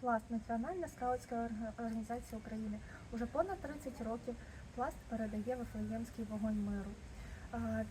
Пласт Національна скаутська організація України. Уже понад 30 років пласт передає Вифлеємський вогонь миру.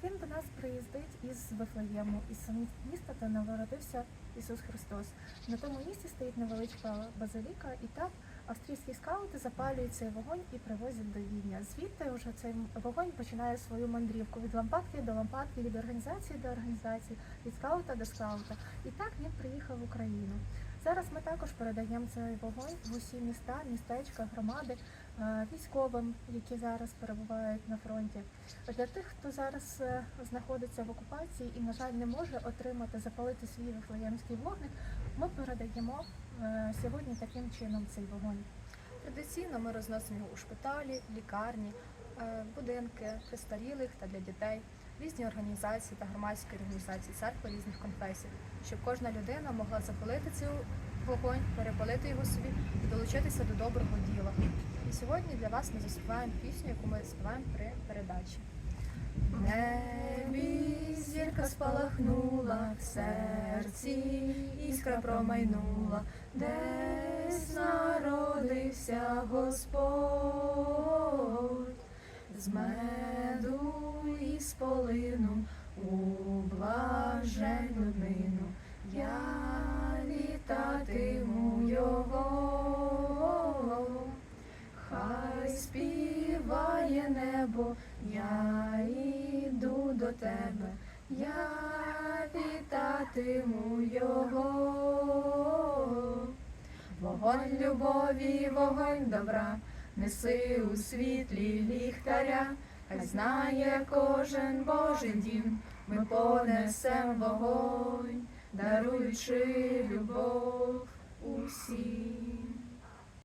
Він до нас приїздить із Вифлеєму, із міста, де народився Ісус Христос. На тому місці стоїть невеличка базиліка, і там австрійські скаути запалюють цей вогонь і привозять до Відня. Звідти вже цей вогонь починає свою мандрівку від лампадки до лампадки, від організації до організації, від скаута до скаута. І так він приїхав в Україну. Зараз ми також передаємо цей вогонь в усі міста, містечка, громади е, військовим, які зараз перебувають на фронті. Для тих, хто зараз е, знаходиться в окупації і, на жаль, не може отримати, запалити свій вифлеємський вогник, ми передаємо е, сьогодні таким чином цей вогонь. Традиційно ми розносимо у шпиталі, лікарні, будинки престарілих та для дітей, різні організації та громадські організації церкви різних конфесій, щоб кожна людина могла запалити цей вогонь, перепалити його собі і долучитися до доброго діла. І сьогодні для вас ми заспіваємо пісню, яку ми співаємо при передачі. Небі зірка спалахнула, в серці іскра промайнула, десь народився Господь, з меду і з полину у блаженну днину я вітатиму його. Хай співає небо, я йду до тебе, я вітатиму його. Вогонь любові, вогонь добра, неси у світлі ліхтаря, хай знає кожен Божий дім, ми понесем вогонь, даруючи любов усім.